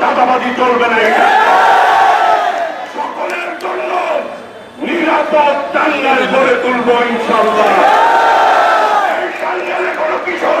চাঁদাবাদি চলবে না। সকলের জন্য নিরাপদ টাঙ্গাল গড়ে তুলবো ইনশাল্লাহ এই টাঙ্গালে কোনো কিশোর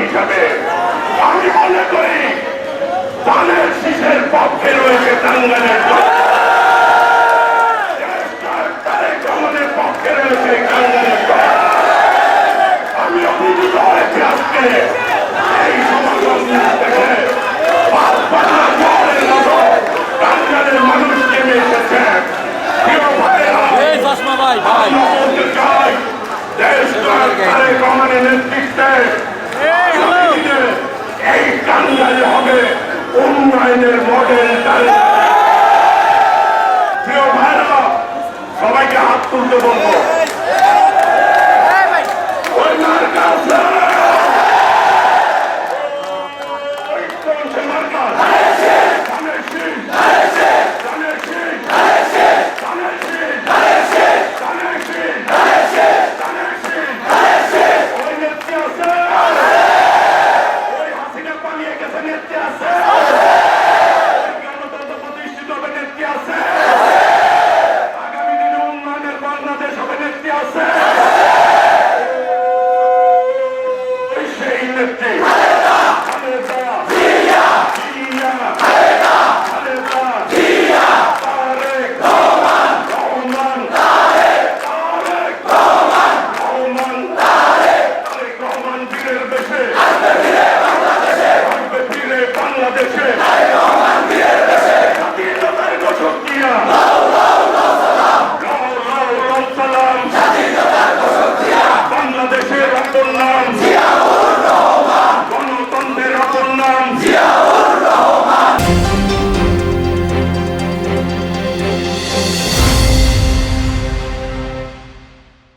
হিসাবে আমি মনে করি ধানের শীষের পক্ষে রয়েছে টাঙ্গালের পক্ষে রয়েছে টাঙ্গালের আমি অভিভূত হয়েছি আজকে মানুষ নেমে এসেছে ভাই ভাই আমরা বলতে চাই দেশ নায়ক তারেক রহমানের নেতৃত্বে আগামী দিনে এই টাঙ্গালে হবে উন্নয়নের মডেল। প্রিয় ভাইরা সবাইকে হাত তুলতে বলব